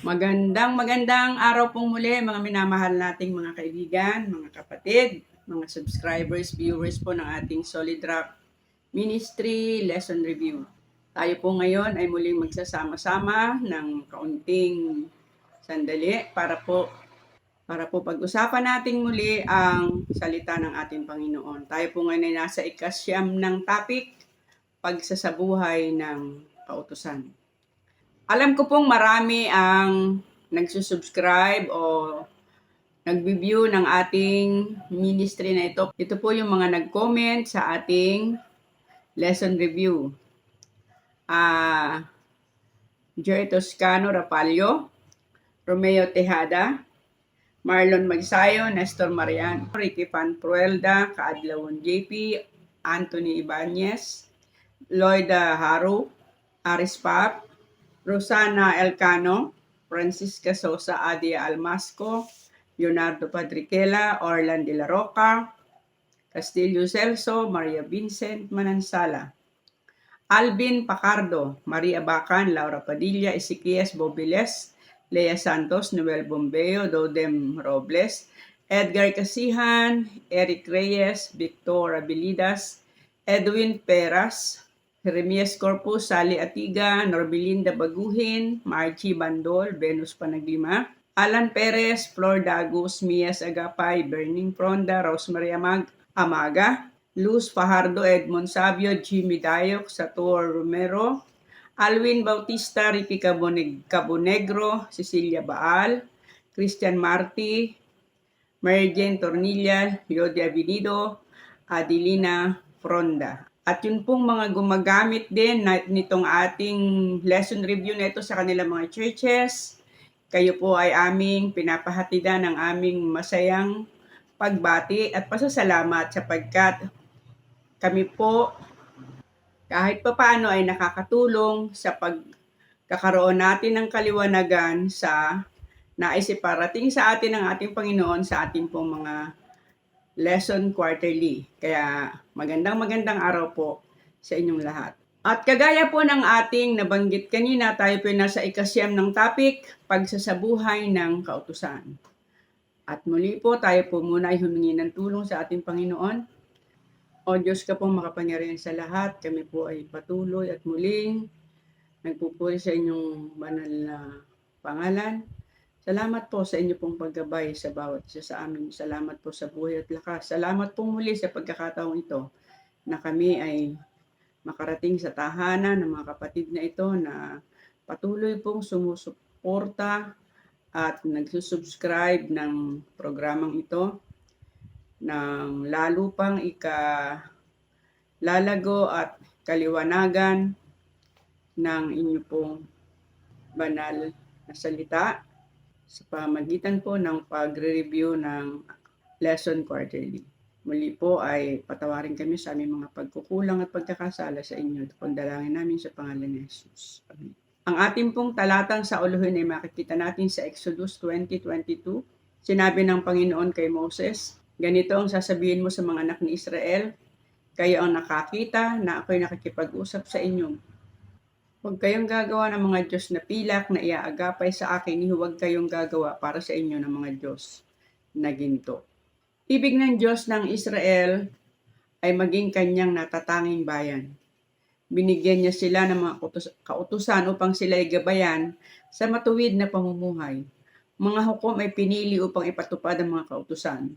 Magandang magandang araw pong muli mga minamahal nating mga kaibigan, mga kapatid, mga subscribers, viewers po ng ating Solid Rock Ministry Lesson Review. Tayo po ngayon ay muling magsasama-sama ng kaunting sandali para po para po pag-usapan natin muli ang salita ng ating Panginoon. Tayo po ngayon ay nasa ikasyam ng topic, pagsasabuhay ng kautusan. Alam ko pong marami ang nagsusubscribe o nag-view ng ating ministry na ito. Ito po yung mga nag-comment sa ating lesson review. Ah, Jerry Toscano Rapalyo, Romeo Tejada, Marlon Magsayo, Nestor Marian, Ricky Pan Pruelda, Kaadlawon JP, Anthony Ibanez, Lloyda Haru, Aris Pap, Rosana Elcano, Francisca Sosa Adia Almasco, Leonardo Padriquela, Orlan de la Roca, Castillo Celso, Maria Vincent Manansala, Alvin Pacardo, Maria Bacan, Laura Padilla, Ezequias Bobiles, Lea Santos, Noel Bombeo, Dodem Robles, Edgar Casihan, Eric Reyes, Victor Abilidas, Edwin Peras, Jeremias Corpus, Sally Atiga, Norbelinda Baguhin, Marchie Bandol, Venus Panaglima, Alan Perez, Flor Dagos, Mias Agapay, Burning Fronda, Rosemary Amag, Amaga, Luz Fajardo, Edmond Sabio, Jimmy Dayok, Sator Romero, Alwin Bautista, Ricky Caboneg- Cabonegro, Cecilia Baal, Christian Marti, Mary Jane Tornilla, Yodi Avenido, Adelina Fronda. At yun pong mga gumagamit din na, nitong ating lesson review na ito sa kanilang mga churches. Kayo po ay aming pinapahatidan ng aming masayang pagbati at pasasalamat sapagkat kami po kahit pa paano ay nakakatulong sa pagkakaroon natin ng kaliwanagan sa naisiparating sa atin ng ating Panginoon sa ating pong mga lesson quarterly. Kaya magandang magandang araw po sa inyong lahat. At kagaya po ng ating nabanggit kanina, tayo po nasa ikasyam ng topic, pagsasabuhay ng kautusan. At muli po, tayo po muna ay humingi ng tulong sa ating Panginoon. O Diyos ka pong makapangyarihan sa lahat, kami po ay patuloy at muling nagpupuri sa inyong banal na pangalan. Salamat po sa inyo pong paggabay sa bawat isa sa amin. Salamat po sa buhay at lakas. Salamat po muli sa pagkakataong ito na kami ay makarating sa tahanan ng mga kapatid na ito na patuloy pong sumusuporta at nagsusubscribe ng programang ito ng lalo pang ika lalago at kaliwanagan ng inyo pong banal na salita sa pamagitan po ng pagre-review ng lesson quarterly. Muli po ay patawarin kami sa aming mga pagkukulang at pagkakasala sa inyo. Pagdalangin namin sa pangalan ni Jesus. Amen. Ang ating pong talatang sa uluhin ay makikita natin sa Exodus 20.22. Sinabi ng Panginoon kay Moses, Ganito ang sasabihin mo sa mga anak ni Israel, kayo ang nakakita na ako'y nakikipag-usap sa inyo. Huwag kayong gagawa ng mga Diyos na pilak na iaagapay sa akin, huwag kayong gagawa para sa inyo ng mga Diyos na ginto. Ibig ng Diyos ng Israel ay maging kanyang natatanging bayan. Binigyan niya sila ng mga kautus- kautusan upang sila ay gabayan sa matuwid na pamumuhay. Mga hukom ay pinili upang ipatupad ang mga kautusan.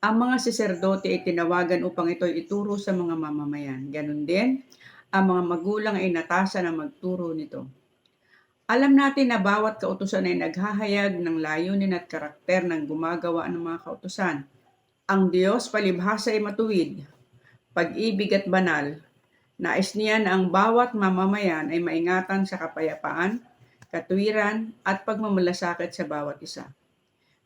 Ang mga saserdote ay tinawagan upang ito ituro sa mga mamamayan. Ganon din, ang mga magulang ay natasa na magturo nito. Alam natin na bawat kautusan ay naghahayag ng layunin at karakter ng gumagawa ng mga kautusan. Ang Diyos palibhasa ay matuwid, pag-ibig at banal. Nais niya na ang bawat mamamayan ay maingatan sa kapayapaan, katuwiran at pagmamalasakit sa bawat isa.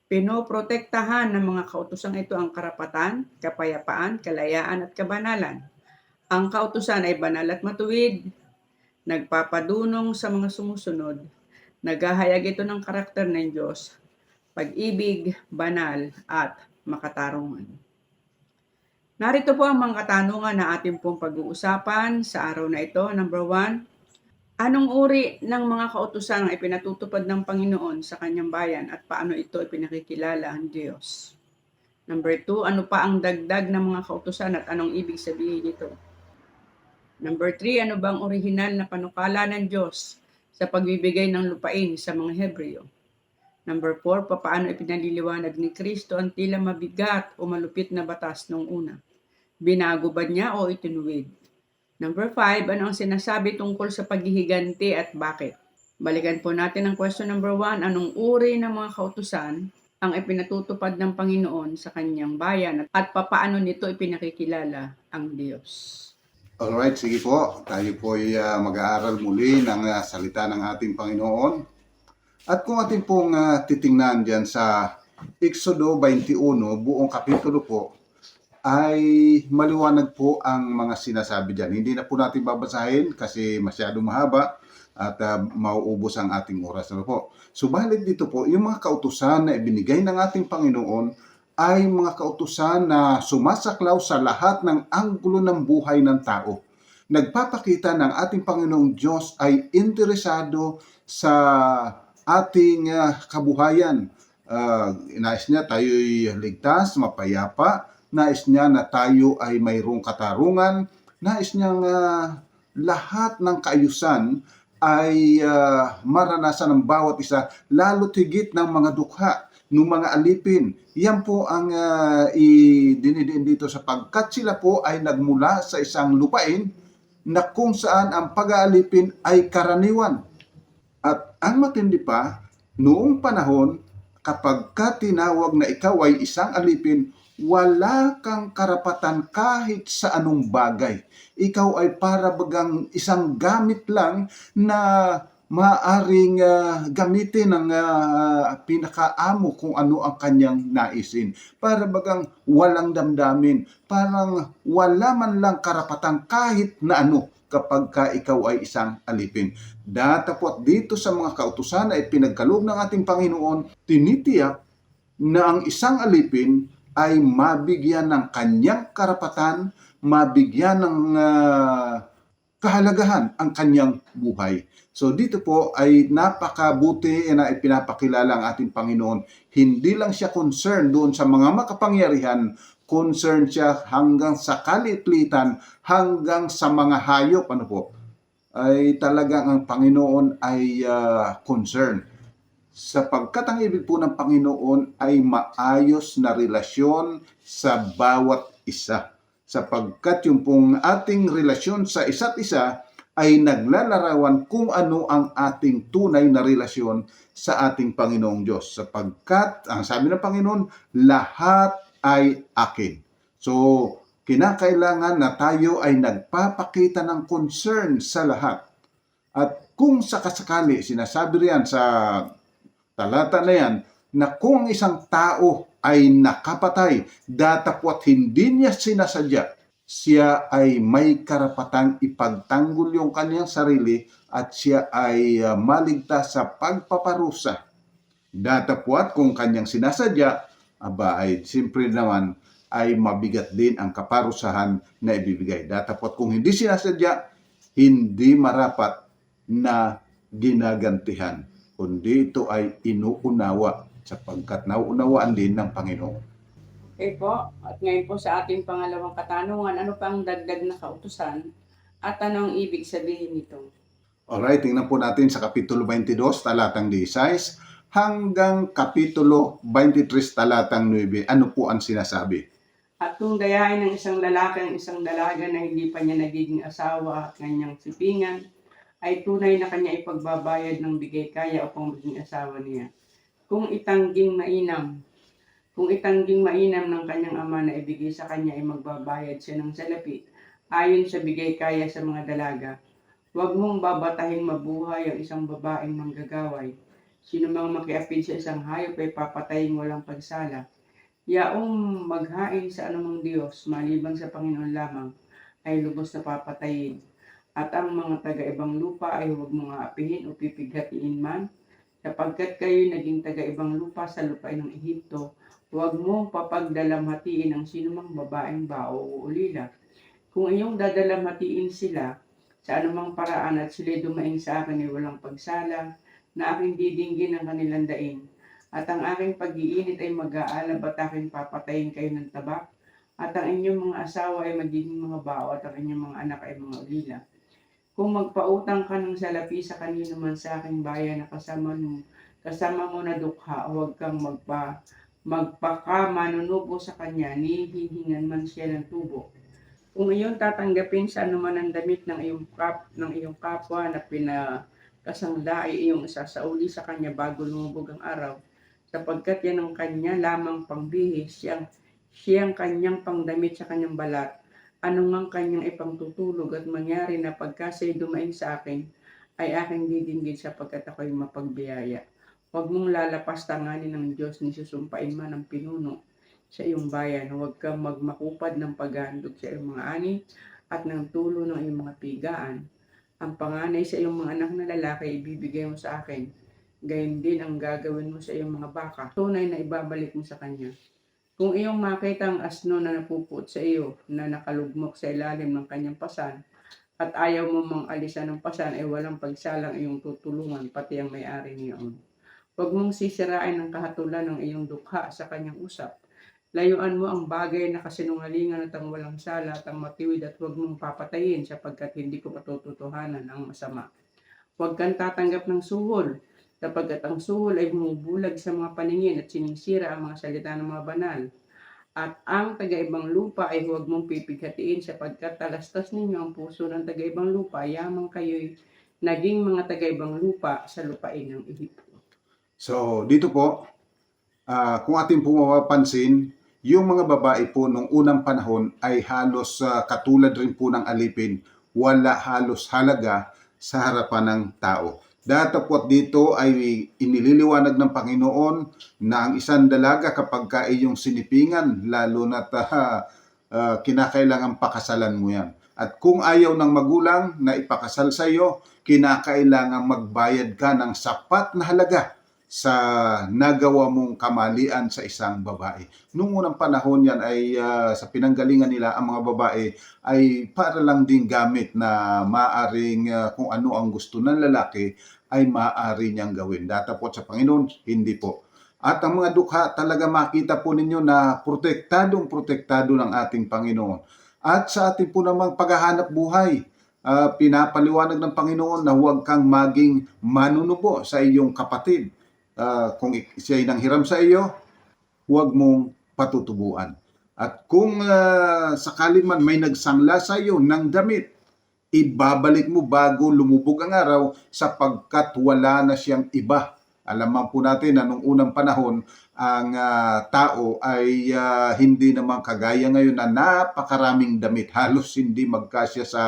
Pinoprotektahan ng mga kautusang ito ang karapatan, kapayapaan, kalayaan at kabanalan. Ang kautusan ay banal at matuwid, nagpapadunong sa mga sumusunod, naghahayag ito ng karakter ng Diyos, pag-ibig, banal at makatarungan. Narito po ang mga katanungan na ating pong pag-uusapan sa araw na ito. Number one, Anong uri ng mga kautusan ang ipinatutupad ng Panginoon sa kanyang bayan at paano ito ipinakikilala ang Diyos? Number two, ano pa ang dagdag ng mga kautusan at anong ibig sabihin nito? Number three, ano bang orihinal na panukala ng Diyos sa pagbibigay ng lupain sa mga Hebreo? Number four, papaano ipinaliliwanag ni Kristo ang tila mabigat o malupit na batas noong una? Binago ba niya o itinuwid? Number five, ano ang sinasabi tungkol sa paghihiganti at bakit? Balikan po natin ang question number one. Anong uri ng mga kautusan ang ipinatutupad ng Panginoon sa kanyang bayan at papaano nito ipinakikilala ang Diyos? Alright, sige po. Tayo po ay ah, mag-aaral muli ng ah, salita ng ating Panginoon. At kung ating pong ah, titingnan dyan sa Exodo 21, buong kapitulo po, ay maliwanag po ang mga sinasabi dyan. Hindi na po natin babasahin kasi masyado mahaba at ah, mauubos ang ating oras. Ano po? Subalit dito po, yung mga kautusan na ibinigay ng ating Panginoon ay mga kautusan na sumasaklaw sa lahat ng anggulo ng buhay ng tao. Nagpapakita ng ating Panginoong Diyos ay interesado sa ating ah, kabuhayan. Uh, nais niya tayo'y ligtas, mapayapa, nais niya na tayo ay mayroong katarungan, nais niyang ah, lahat ng kaayusan ay ah, maranasan ng bawat isa, lalo't higit ng mga dukha, ng mga alipin. Yan po ang uh, idinidiin dito sapagkat sila po ay nagmula sa isang lupain na kung saan ang pag-aalipin ay karaniwan. At ang matindi pa, noong panahon, kapag ka tinawag na ikaw ay isang alipin, wala kang karapatan kahit sa anong bagay. Ikaw ay para bagang isang gamit lang na maaring ah, gamitin ng ah, pinakaamo kung ano ang kanyang naisin. Para bagang walang damdamin, parang wala man lang karapatan kahit na ano kapag ka ikaw ay isang alipin. Datapot dito sa mga kautusan ay pinagkaloob ng ating Panginoon, tinitiyak na ang isang alipin ay mabigyan ng kanyang karapatan, mabigyan ng ah, kahalagahan ang kanyang buhay. So dito po ay napakabuti na ipinapakilala ang ating Panginoon. Hindi lang siya concerned doon sa mga makapangyarihan, concerned siya hanggang sa kalitlitan, hanggang sa mga hayop. Ano po? Ay talagang ang Panginoon ay ah, concerned. Sapagkat ang ibig po ng Panginoon ay maayos na relasyon sa bawat isa. Sapagkat yung pong ating relasyon sa isa't isa ay naglalarawan kung ano ang ating tunay na relasyon sa ating Panginoong Diyos. Sapagkat, ang sabi ng Panginoon, lahat ay akin. So, kinakailangan na tayo ay nagpapakita ng concern sa lahat. At kung sakasakali, sinasabi riyan sa talata na yan, na kung ang isang tao ay nakapatay, datapwat hindi niya sinasadya, siya ay may karapatang ipagtanggol yung kanyang sarili at siya ay uh, maligtas sa pagpaparusa. Datapwat kung kanyang sinasadya, aba ay siyempre naman ay mabigat din ang kaparusahan na ibibigay. Datapwat kung hindi sinasadya, hindi marapat na ginagantihan, kundi ito ay inuunawa sapagkat nauunawaan din ng Panginoon. Okay po, at ngayon po sa ating pangalawang katanungan, ano pa ang dagdag na kautusan at anong ibig sabihin nito? Alright, tingnan po natin sa Kapitulo 22, talatang 16, hanggang Kapitulo 23, talatang 9. Ano po ang sinasabi? At kung dayain ng isang lalaki ang isang dalaga na hindi pa niya nagiging asawa at kanyang sipingan, ay tunay na kanya ipagbabayad ng bigay kaya upang maging asawa niya. Kung itangging mainam, kung itangging mainam ng kanyang ama na ibigay sa kanya ay magbabayad siya ng salapi, ayon sa bigay kaya sa mga dalaga. Huwag mong babatahin mabuhay ang isang babaeng manggagaway. Sino mang makiapid sa isang hayop ay papatayin walang pagsala. Yaong maghain sa anumang Diyos, maliban sa Panginoon lamang, ay lubos na papatayin. At ang mga taga-ibang lupa ay huwag mong aapihin o pipighatiin man, sapagkat kayo naging taga-ibang lupa sa lupain ng Ehipto, huwag mong papagdalamhatiin ang sinumang babaeng bao o ulila. Kung iyong dadalamhatiin sila, sa anumang paraan at sila dumaing sa akin ay walang pagsala, na aking didinggin ang kanilang daing. At ang aking pag-iinit ay mag-aalab at aking papatayin kayo ng tabak. At ang inyong mga asawa ay magiging mga bao at ang inyong mga anak ay mga ulila. Kung magpautang ka ng salapi sa kanino man sa aking bayan na kasama mo, kasama mo na dukha, huwag kang magpa, magpaka manunubo sa kanya, nihihingan man siya ng tubo. Kung iyon tatanggapin sa anuman ang damit ng iyong kap, ng iyong kapwa na pinakasangla ay iyong isasauli sa kanya bago lumubog ang araw, sapagkat yan ang kanya lamang pangbihis, siyang, siyang kanyang pangdamit sa kanyang balat, anumang kanyang ipangtutulog at mangyari na pagka siya'y dumaing sa akin, ay aking didinggin sapagkat ako'y mapagbiyaya. Huwag mong lalapas tanganin ng Diyos ni susumpain man ang pinuno sa iyong bayan. Huwag kang magmakupad ng paghandog sa iyong mga ani at ng tulo ng iyong mga pigaan. Ang panganay sa iyong mga anak na lalaki ibibigay mo sa akin. Gayun din ang gagawin mo sa iyong mga baka. Tunay na ibabalik mo sa kanya. Kung iyong makita ang asno na napupuot sa iyo na nakalugmok sa ilalim ng kanyang pasan at ayaw mo mang alisan ng pasan ay walang pagsalang iyong tutulungan pati ang may-ari niyon. Huwag mong sisirain ang kahatulan ng iyong dukha sa kanyang usap. Layuan mo ang bagay na kasinungalingan at ang walang sala at ang matiwid at huwag mong papatayin sapagkat hindi ko matututuhanan ang masama. Huwag kang tatanggap ng suhol sapagkat ang suhol ay bumubulag sa mga paningin at sinisira ang mga salita ng mga banal. At ang taga-ibang lupa ay huwag mong pipighatiin sapagkat talastas ninyo ang puso ng taga-ibang lupa, yamang kayo'y naging mga taga-ibang lupa sa lupain ng Ehipto. So, dito po, ah, kung ating po mapapansin, yung mga babae po nung unang panahon ay halos ah, katulad rin po ng alipin, wala halos halaga sa harapan ng tao. Datapot dito ay inililiwanag ng Panginoon na ang isang dalaga kapag ka iyong sinipingan, lalo na kinakailangan pakasalan mo yan. At kung ayaw ng magulang na ipakasal sa iyo, kinakailangan magbayad ka ng sapat na halaga sa nagawa mong kamalian sa isang babae. Noong unang panahon yan ay ah, sa pinanggalingan nila ang mga babae ay para lang din gamit na maaring ah, kung ano ang gusto ng lalaki ay maaari niyang gawin. Datapot sa Panginoon, hindi po. At ang mga dukha talaga makita po ninyo na protektadong protektado ng ating Panginoon. At sa ating po namang paghahanap buhay, ah, pinapaliwanag ng Panginoon na huwag kang maging manunubo sa iyong kapatid. Ah, kung ik- siya ay nanghiram sa iyo, huwag mong patutubuan. At kung ah, sakali man may nagsangla sa iyo ng damit, ibabalik mo bago lumubog ang araw sapagkat wala na siyang iba. Alam man po natin na nung unang panahon, ang ah, tao ay ah, hindi naman kagaya ngayon na napakaraming damit. Halos hindi magkasya sa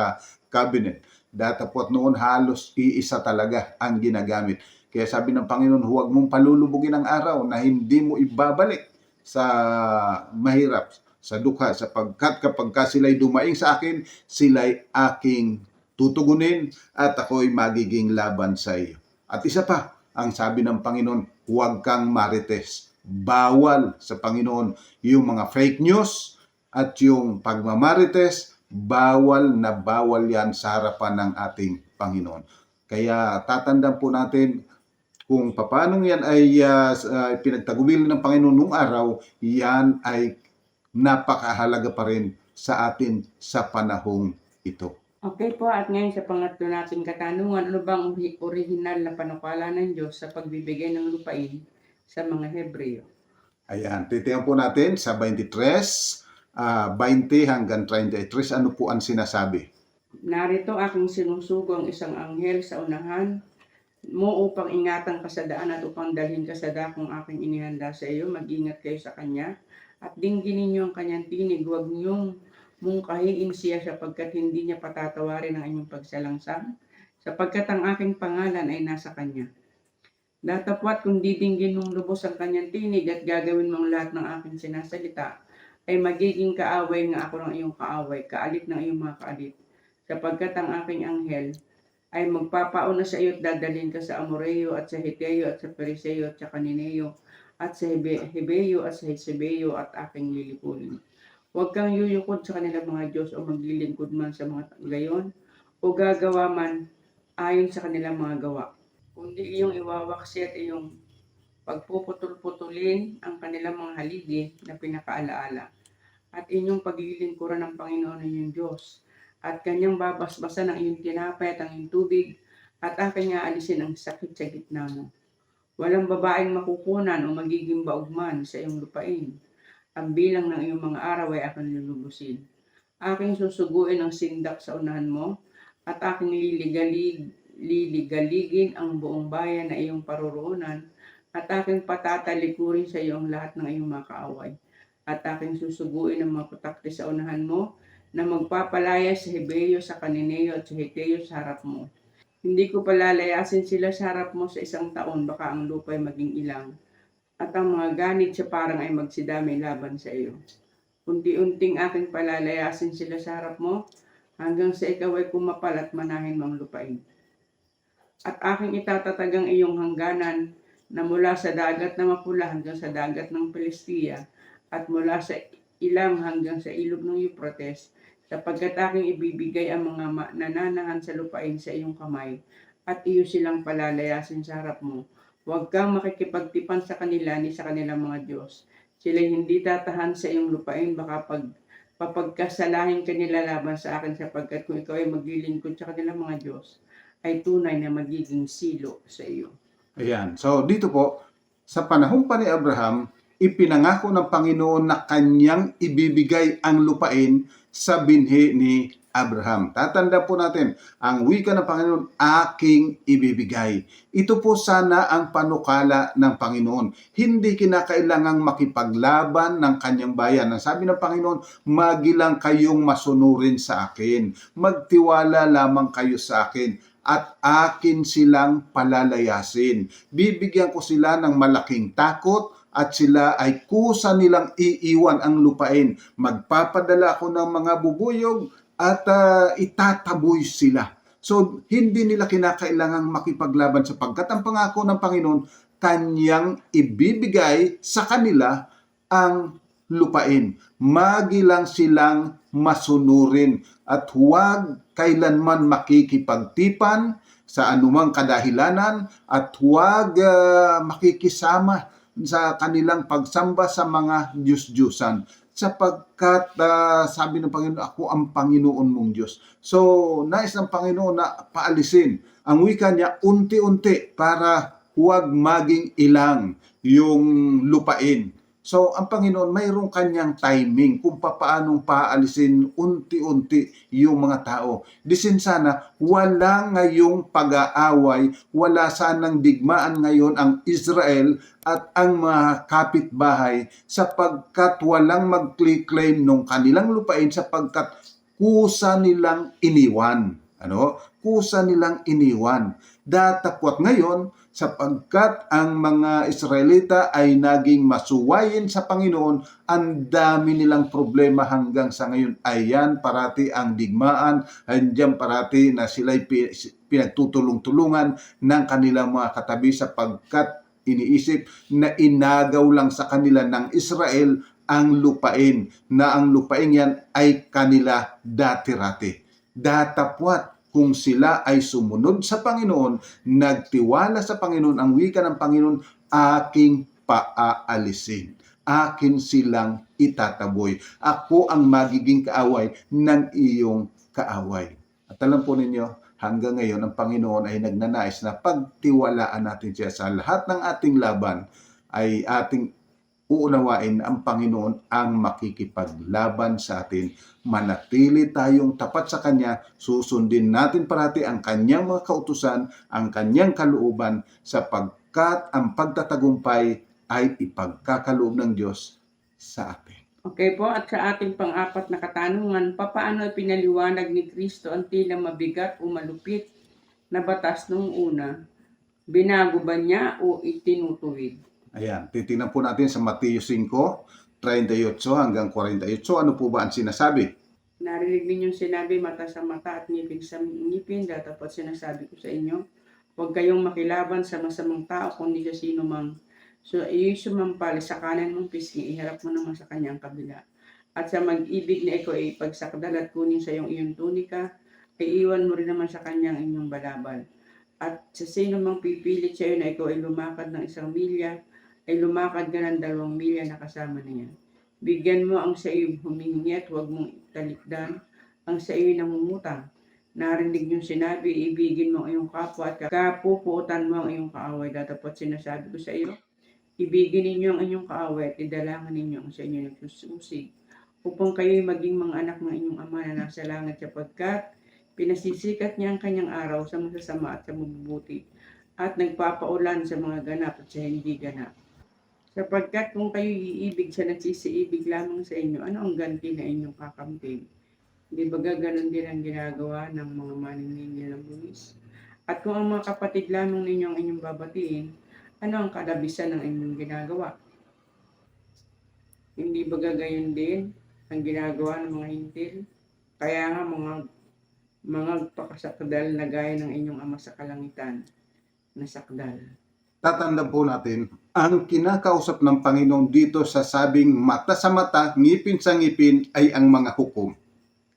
cabinet. Datapot noon halos iisa talaga ang ginagamit. Kaya sabi ng Panginoon, huwag mong palulubugin ang araw na hindi mo ibabalik sa mahirap, sa dukha, sapagkat kapag ka sila'y dumaing sa akin, sila'y aking tutugunin at ako'y magiging laban sa iyo. At isa pa, ang sabi ng Panginoon, huwag kang marites. Bawal sa Panginoon yung mga fake news at yung pagmamarites, bawal na bawal yan sa harapan ng ating Panginoon. Kaya tatandaan po natin kung paano yan ay uh, pinagtagubilin ng Panginoon nung araw, yan ay napakahalaga pa rin sa atin sa panahong ito. Okay po, at ngayon sa pangatlo nating katanungan, ano bang ori- original na panukala ng Diyos sa pagbibigay ng lupain sa mga Hebreo? Ayan, titingnan po natin sa 23, ah, 20 hanggang 33, ano po ang sinasabi? Narito aking sinusugo ang isang anghel sa unahan mo upang ingatan ka sa daan at upang dalhin ka sa dakong aking inihanda sa iyo. Mag-ingat kayo sa kanya at dinggin ninyo ang kanyang tinig. Huwag niyong mungkahiin siya sapagkat hindi niya patatawarin ang inyong pagsalangsang sapagkat ang aking pangalan ay nasa kanya. Datapwat kung didinggin mong lubos ang kanyang tinig at gagawin mong lahat ng aking sinasalita, ay magiging kaaway nga ako ng iyong kaaway, kaalit ng iyong mga kaalit sapagkat ang aking anghel ay magpapauna sa iyo at dadalhin ka sa Amoreo at sa Hiteo at sa Periseo at sa Kanineo at sa Hebe- Hebeo at sa Hesebeo at aking lilipunin. Huwag kang yuyukod sa kanilang mga Diyos o maglilingkod man sa mga gayon o gagawa man ayon sa kanilang mga gawa. Kundi iyong iwawaksi at iyong pagpuputol-putulin ang kanilang mga haligi na pinakaalaala at inyong paglilingkuran ng Panginoon ng iyong Diyos at kanyang babasbasan ang iyong tinapay at ang iyong tubig at aking aalisin ang sakit sa gitna mo. Walang babaeng makukunan o magiging baugman sa iyong lupain. Ang bilang ng iyong mga araw ay aking lulubusin. Aking susuguin ang sindak sa unahan mo at aking liligalig, liligaligin ang buong bayan na iyong paruroonan at aking patatalikurin sa iyo ang lahat ng iyong mga kaaway. At aking susuguin ang mga putakti sa unahan mo na magpapalaya sa Hebeyo, sa Kanineo at sa Heteo sa harap mo. Hindi ko palalayasin sila sa harap mo sa isang taon, baka ang lupa ay maging ilang. At ang mga ganit sa parang ay magsidami laban sa iyo. Unti-unting aking palalayasin sila sa harap mo, hanggang sa ikaw ay kumapal at manahin mong lupain. At aking itatatag ang iyong hangganan na mula sa dagat na mapula hanggang sa dagat ng Palestia at mula sa ilang hanggang sa ilog ng Euphrates sapagkat aking ibibigay ang mga nananahan sa lupain sa iyong kamay at iyo silang palalayasin sa harap mo. Huwag kang makikipagtipan sa kanila ni sa kanilang mga Diyos. Sila hindi tatahan sa iyong lupain baka pag papagkasalahin kanila laban sa akin sapagkat kung ikaw ay maglilingkod sa kanilang mga Diyos ay tunay na magiging silo sa iyo. Ayan. So dito po, sa panahon pa ni Abraham, ipinangako ng Panginoon na kanyang ibibigay ang lupain sa binhi ni Abraham. Tatanda po natin, ang wika ng Panginoon, aking ibibigay. Ito po sana ang panukala ng Panginoon. Hindi kinakailangang makipaglaban ng kanyang bayan. Ang sabi ng Panginoon, magilang kayong masunurin sa akin. Magtiwala lamang kayo sa akin at akin silang palalayasin. Bibigyan ko sila ng malaking takot at sila ay kusa nilang iiwan ang lupain. Magpapadala ako ng mga bubuyog at ah, itataboy sila. So, hindi nila kinakailangang makipaglaban sapagkat ang pangako ng Panginoon, kanyang ibibigay sa kanila ang lupain. Magilang silang masunurin at huwag kailanman makikipagtipan sa anumang kadahilanan at huwag ah, makikisama sa kanilang pagsamba sa mga Diyos-Diyosan sapagkat ah, sabi ng Panginoon, ako ang Panginoon mong Diyos. So, nais ng Panginoon na paalisin ang wika niya unti-unti para huwag maging ilang yung lupain. So, ang Panginoon, mayroong kanyang timing kung papaanong paalisin unti-unti yung mga tao. Disin sana, wala ngayong pag-aaway, wala sanang digmaan ngayon ang Israel at ang mga kapitbahay sapagkat walang mag-claim ng kanilang lupain sapagkat kusa nilang iniwan. Ano? Kusa nilang iniwan. Datapwat ngayon sapagkat ang mga Israelita ay naging masuwayin sa Panginoon, ang dami nilang problema hanggang sa ngayon. Ayan parati ang digmaan, andyan parati na sila'y pi- pinagtutulong-tulungan ng kanilang mga katabi sapagkat iniisip na inagaw lang sa kanila ng Israel ang lupain, na ang lupain yan ay kanila dati-rati. Datapwat kung sila ay sumunod sa Panginoon, nagtiwala sa Panginoon, ang wika ng Panginoon, aking paaalisin. Akin silang itataboy. Ako ang magiging kaaway ng iyong kaaway. At alam po ninyo, hanggang ngayon, ang Panginoon ay nagnanais na pagtiwalaan natin siya sa lahat ng ating laban ay ating uunawain na ang Panginoon ang makikipaglaban sa atin. Manatili tayong tapat sa Kanya, susundin natin parati ang Kanyang mga kautusan, ang Kanyang kalooban, sapagkat ang pagtatagumpay ay ipagkakaloob ng Diyos sa atin. Okay po, at sa ating pang-apat na katanungan, papaano pinaliwanag ni Kristo ang tila mabigat o malupit na batas noong una? Binago ba niya o itinutuwid? Ayan, titingnan po natin sa Mateo 5, 38 hanggang 48. Ano po ba ang sinasabi? Narinig ninyong sinabi, mata sa mata at ngipin sa ngipin, datapat sinasabi ko sa inyo, huwag kayong makilaban sa masamang tao kundi sa sino mang. So, iyo sumampal sa kanan mong pisngi, iharap mo naman sa kanyang kabila. At sa mag-ibig na ikaw ay pagsakdal at kunin sa iyong iyong tunika, iiwan mo rin naman sa kanya ang inyong balabal. At sa sino mang pipilit sa iyo na ikaw ay lumakad ng isang milya, ay lumakad ka ng dalawang milya na kasama niya. Bigyan mo ang sa iyo humihingi at huwag mong talikdan ang sa iyo nangungutang. Narinig yung sinabi, ibigin mo ang iyong kapwa at kapuputan mo ang iyong kaaway. Datapot sinasabi ko sa iyo, ibigin ninyo ang inyong kaaway at idalangan ninyo ang sa inyo nagsususig upang kayo'y maging mga anak ng inyong ama na nasa langit sapagkat pinasisikat niya ang kanyang araw sa masasama at sa mabubuti at nagpapaulan sa mga ganap at sa hindi ganap. Sapagkat kung kayo iibig sa nagsisiibig lamang sa inyo, ano ang ganti na inyong kakamtin? Di ba gaganon din ang ginagawa ng mga maniningil ng buwis? At kung ang mga kapatid lamang ninyo ang inyong babatiin, ano ang kalabisan ng inyong ginagawa? Hindi ba gagayon din ang ginagawa ng mga hintil? Kaya nga mga mga pakasakdal na gaya ng inyong ama sa kalangitan na sakdal. Tatandaan po natin, ang kinakausap ng Panginoon dito sa sabing mata sa mata, ngipin sa ngipin ay ang mga hukom.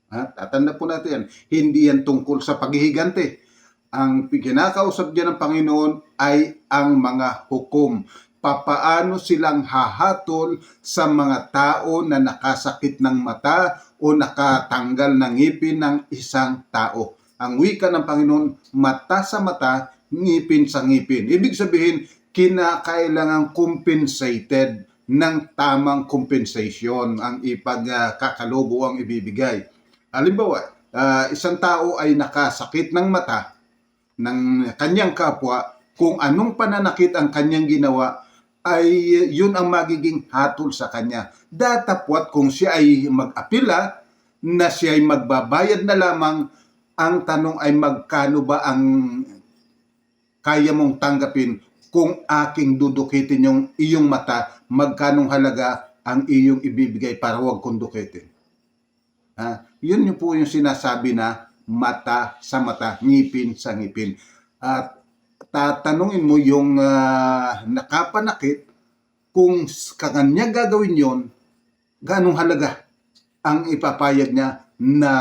Ha? Tatanda po natin yan. Hindi yan tungkol sa paghihigante. Ang kinakausap diyan ng Panginoon ay ang mga hukom. Papaano silang hahatol sa mga tao na nakasakit ng mata o nakatanggal ng ngipin ng isang tao. Ang wika ng Panginoon, mata sa mata, ngipin sa ngipin. Ibig sabihin, kinakailangan compensated ng tamang compensation ang ipagkakalobo ang ibibigay. Halimbawa, ah, isang tao ay nakasakit ng mata ng kanyang kapwa, kung anong pananakit ang kanyang ginawa, ay yun ang magiging hatol sa kanya. Datapwat kung siya ay mag-apila, na siya ay magbabayad na lamang, ang tanong ay magkano ba ang kaya mong tanggapin kung aking dudukitin yung iyong mata, magkanong halaga ang iyong ibibigay para huwag kong dukitin. Ha? Yun yung po yung sinasabi na mata sa mata, ngipin sa ngipin. At tatanungin mo yung ah, nakapanakit kung kanya gagawin yon ganong halaga ang ipapayag niya na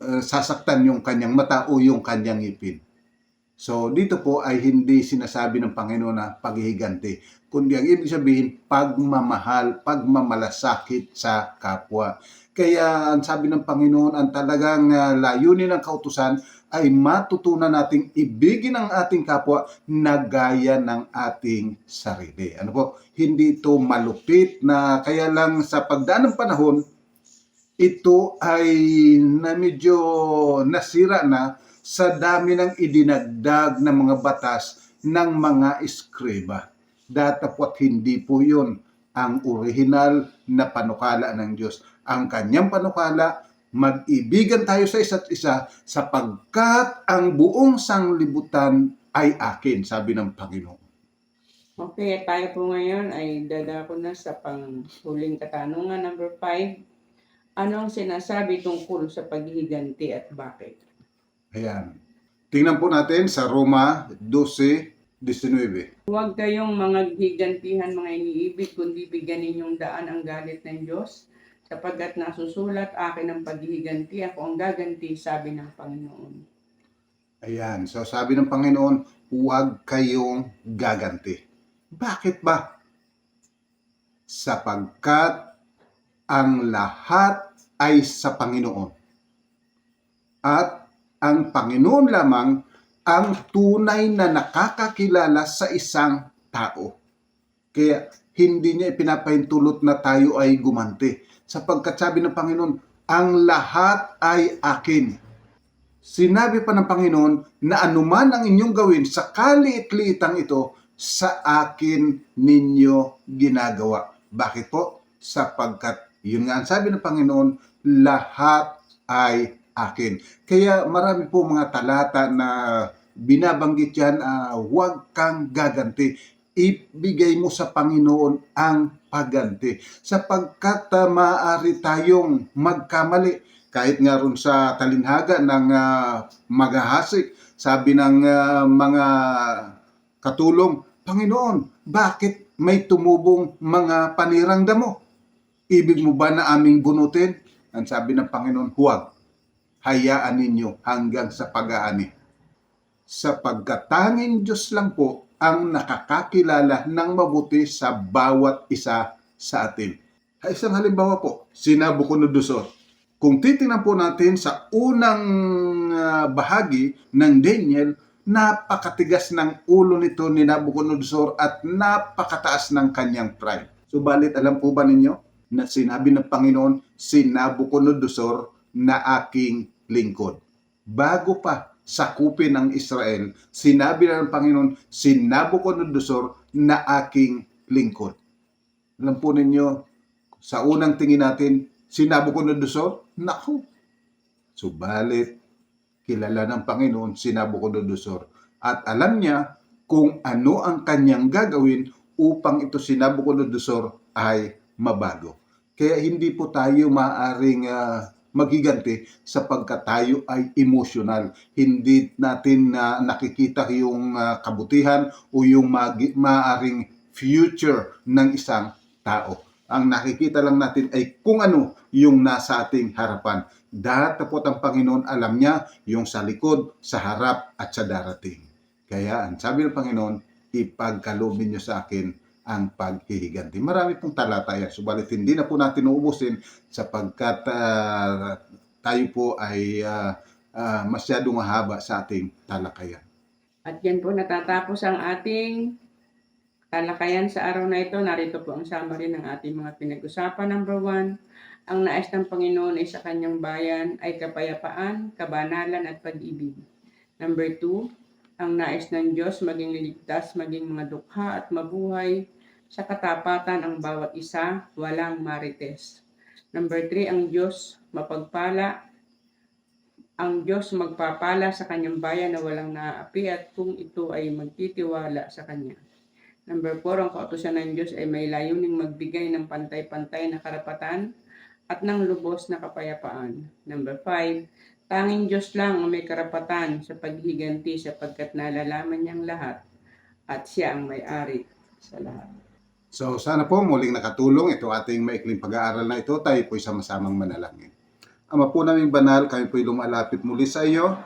uh, sasaktan yung kanyang mata o yung kanyang ngipin. So dito po ay hindi sinasabi ng Panginoon na paghihiganti, kundi ang ibig sabihin pagmamahal, pagmamalasakit sa kapwa. Kaya ang sabi ng Panginoon, ang talagang uh, layunin ng kautusan ay matutunan nating ibigin ang ating kapwa na gaya ng ating sarili. Ano po? Hindi ito malupit na kaya lang sa pagdaan ng panahon, ito ay na medyo nasira na sa dami ng idinagdag na mga batas ng mga eskriba. Datapwat hindi po yun ang original na panukala ng Diyos. Ang kanyang panukala, mag-ibigan tayo sa isa't isa sapagkat ang buong sanglibutan ay akin, sabi ng Panginoon. Okay, tayo po ngayon ay dadako na sa panghuling katanungan, number 5. Ano ang sinasabi tungkol sa paghihiganti at bakit? Ayan. Tingnan po natin sa Roma 12:19. Huwag kayong mga higantihan mga iniibig, kundi bigyan ninyong daan ang galit ng Diyos, sapagkat nasusulat akin ang paghihiganti, ako ang gaganti, sabi ng Panginoon. Ayan. So sabi ng Panginoon, huwag kayong gaganti. Bakit ba? Sapagkat ang lahat ay sa Panginoon. At ang Panginoon lamang ang tunay na nakakakilala sa isang tao. Kaya hindi niya ipinapahintulot na tayo ay gumanti. Sapagkat sabi ng Panginoon, ang lahat ay akin. Sinabi pa ng Panginoon na anuman ang inyong gawin sa kaliit-liitang ito, sa akin ninyo ginagawa. Bakit po? Sapagkat, yun nga ang sabi ng Panginoon, lahat ay akin. Kaya marami po mga talata na binabanggit yan, ah, huwag kang gaganti. Ibigay mo sa Panginoon ang pagganti. Sapagkat ah, maaari tayong magkamali. Kahit nga ron sa talinhaga ng ah, maghahasik, sabi ng ah, mga katulong, Panginoon, bakit may tumubong mga panirang damo? Ibig mo ba na aming bunutin? Ang sabi ng Panginoon, huwag. Hayaan ninyo hanggang sa pag-aani. Sapagkat tanging Diyos lang po ang nakakakilala ng mabuti sa bawat isa sa atin. Ay, isang halimbawa po, si Nabucodonosor. Kung titingnan po natin sa unang ah, bahagi ng Daniel, napakatigas ng ulo nito ni Nabucodonosor at napakataas ng kanyang pride. Subalit, alam po ba ninyo na sinabi ng Panginoon, si Nabucodonosor na aking lingkod. Bago pa sakupin ng Israel, sinabi na ng Panginoon, si Nabucodonosor na aking lingkod. Alam po ninyo, sa unang tingin natin, si Nabucodonosor, naku. Subalit, kilala ng Panginoon si Nabucodonosor. At alam niya kung ano ang kanyang gagawin upang ito si Nabucodonosor ay mabago. Kaya hindi po tayo maaring ah, magiganti sapagkat tayo ay emotional. Hindi natin na nakikita yung ah, kabutihan o yung maaring future ng isang tao. Ang nakikita lang natin ay kung ano yung nasa ating harapan. Datapot ang Panginoon, alam niya yung sa likod, sa harap, at sa darating. Kaya ang sabi ng Panginoon, ipagkaloob niyo sa akin ang paghihiganti. Marami pong talata yan. Subalit hindi na po natin uubusin sapagkat ah, tayo po ay ah, ah, masyadong mahaba sa ating talakayan. At yan po natatapos ang ating talakayan sa araw na ito. Narito po ang summary ng ating mga pinag-usapan. Number one, ang nais ng Panginoon ay sa kanyang bayan ay kapayapaan, kabanalan at pag-ibig. Number two, ang nais ng Diyos maging ligtas, maging mga dukha at mabuhay sa katapatan ang bawat isa, walang marites. Number three, ang Diyos mapagpala ang Diyos magpapala sa kanyang bayan na walang naaapi at kung ito ay magtitiwala sa kanya. Number four, ang kautusan ng Diyos ay may layuning magbigay ng pantay-pantay na karapatan at ng lubos na kapayapaan. Number five, tanging Diyos lang ang may karapatan sa paghiganti sapagkat nalalaman niyang lahat at siya ang may-ari sa lahat. So sana po muling nakatulong ito ating maikling pag-aaral na ito. Tayo po'y sama-samang manalangin. Ama po naming banal, kami po'y lumalapit muli sa iyo.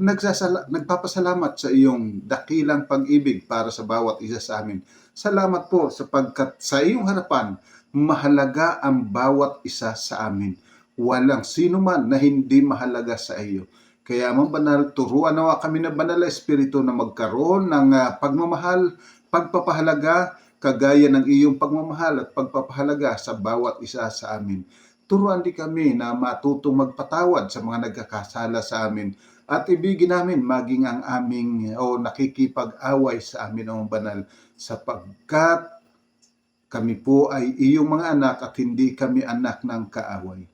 Nagsasala- nagpapasalamat sa iyong dakilang pag-ibig para sa bawat isa sa amin. Salamat po sapagkat sa iyong harapan, mahalaga ang bawat isa sa amin. Walang sino man na hindi mahalaga sa iyo. Kaya mga banal, turuan nawa kami na banal na espiritu na magkaroon ng ah, pagmamahal, pagpapahalaga, kagaya ng iyong pagmamahal at pagpapahalaga sa bawat isa sa amin. Turuan din kami na matutong magpatawad sa mga nagkakasala sa amin at ibigin namin maging ang aming o nakikipag-away sa amin ang banal sapagkat kami po ay iyong mga anak at hindi kami anak ng kaaway.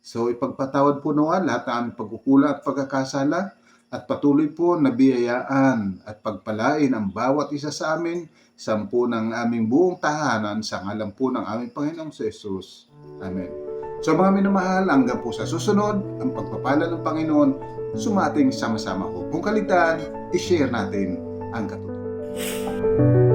So ipagpatawad po nawa lahat ng aming pagkukula at pagkakasala at patuloy po na biyayaan at pagpalain ang bawat isa sa amin, sampu ng aming buong tahanan sa ngalan po ng aming Panginoong Jesus. Amen. So mga minamahal, hanggang po sa susunod, ang pagpapala ng Panginoon, sumating sama-sama ko. Kung kalitan, i-share natin ang katotohanan.